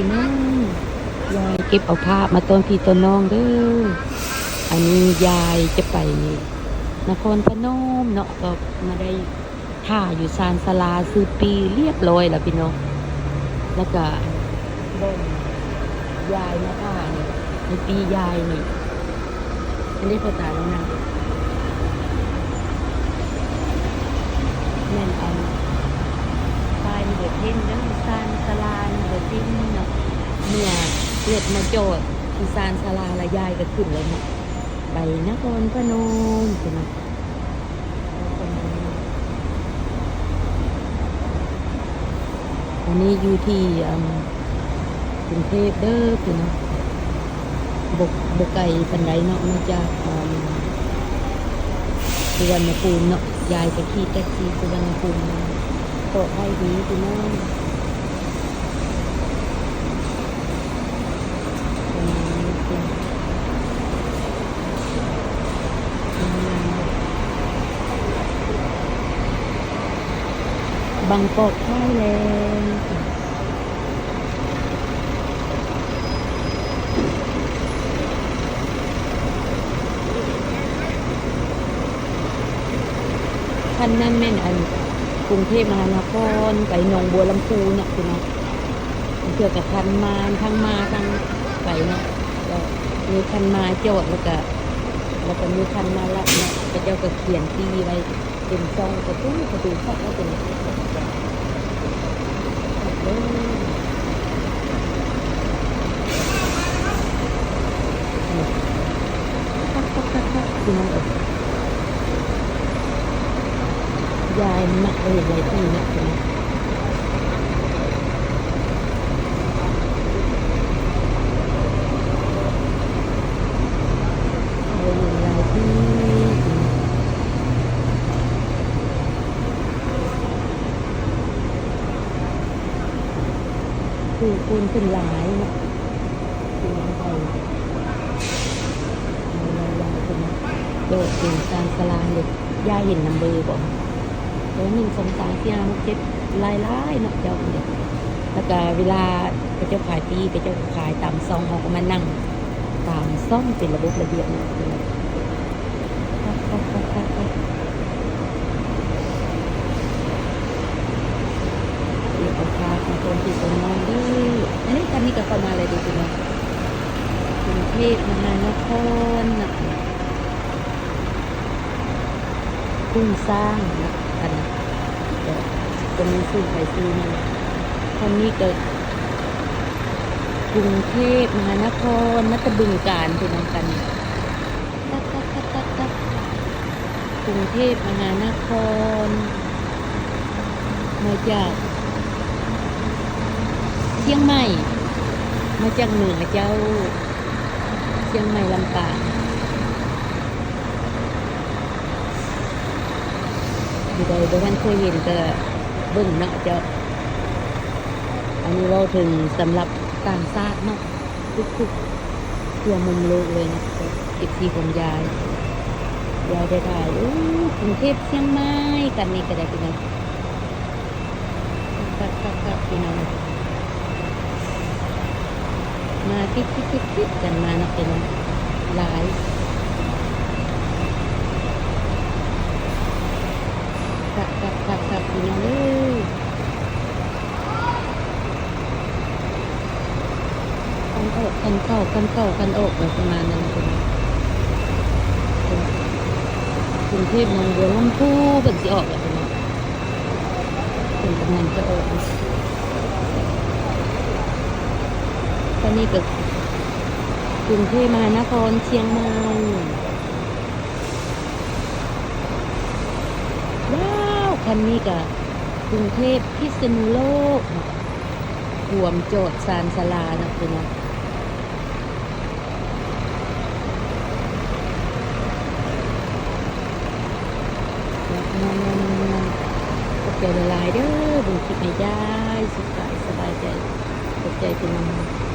พี่น้องยายเก็บเอาภามาต้นพี่ต้นน้องเด้ออันนี้ยายจะไปนครพนมเนาะก็มาได้ท่าอยู่ซานสลาซื้อปีเรียบร้อยแล้วพี่น้องแล้วก็เบิ่งยายมาท่านี่ในปียายนี่อันนี้ภาษาแล้วนะแม่นอันทรายมันเดือดเท่นเด้อซานสลาน เดือดเนาะเนี่ยเลือดมาโจดที่ซานสลาละยายก็ขึ้นเลยเนาะไปนครพนมใช่ไหมวันนี้อยู่ที่กรุงเทพเด้อพี่เนาะบกบกไก่ปันไดเนาะมาจากสุวรรณภูมิเนาะยายไปขี่แท็กซี่สุวรรณภูมิมาโตให้ดีพี่น้องประมาณนี้จ้ะ บางกอกไทยแลนด์ท่านนั่นแม่นอันกรุงเทพมหานครไปหนองบัวลำพูเนาะคุณเนาะเกี่ยวกับคันมาทั้งมาทั้งไปเนาะก็มีคันมาจอดแล้วก็ แล้วก็มีคันมารับเนาะพระเจ้าก็เขียนตีไว้เป็นซองประตูประตูเข้าก็เป็นเด้อคักคักคักคักคุณน้องเอ๋ยยายมักเลยยายตีนะคุณนะไปเห็นหลายที่ คือคุณเป็นหลายนะคุณน้องไทยคุณโดดถึงการสลาเลยย่าเห็นนัมเบอร์บอกโอ้หนึ่งสองสามสี่ห้าหกเจ็ดลายลายเนาะเจ้าเด็กแล้วก็เวลาพระเจ้าขายตีพระเจ้าขายตามซองเขาก็มานั่ง ตามซ่องเป็นระบบระเบียบเนาะครับครับครับครับครับเดี๋ยวเอาพามาคนที่ตรงนั้นเด้อ อันนี้คันนี้ก็เข้ามาเลยดูสิเนาะกรุงเทพมหานครนะพุ่งสร้างนะอันจะมีซื้อไปซื้อมาคันนี้กิดกรุงเทพมหานครมัตบึงการเป็นนำกันตัดตัดตัดตัดตัดกรุงเทพมหานคร มาจากเชียงใหม่ มาจากเหนือเจ้าเชียงใหม่ลำปางอยู่ใดบ่ท่านเคยเห็นก็เบิ่งเนาะเจ้า อันนี้เราถึงสำหรับต่างชาติเนาะทุกๆทั่วมุมโลกเลยนะอีกทีของยายยายได้ถ่ายอู้กรุงเทพเชียงใหม่กันนี่ก็ได้พี่น้องครับครับครับพี่น้อง มาคิดคิดคิดคิดกันมานะพี่น้องหลายครับครับครับครับพี่น้องเอ้ยกันออกกันเข้ากันเข้ากันออกแบบประมาณนั้นคุณกรุงเทพหนองบัวลำพูเป็นสิออกแบบนี้เป็นกำลังจะออก ตอนนี้ก็กรุงเทพมหานครเชียงใหม่ว้าวคันนี้ก็กรุงเทพพิษณุโลกรวมโจทย์ซานสลานะคุณเนะนอนนอนนอนนอนขอบใจละลายเด้อดูคลิปให้ได้สุขกายสบายใจขอบใจเป็นนำ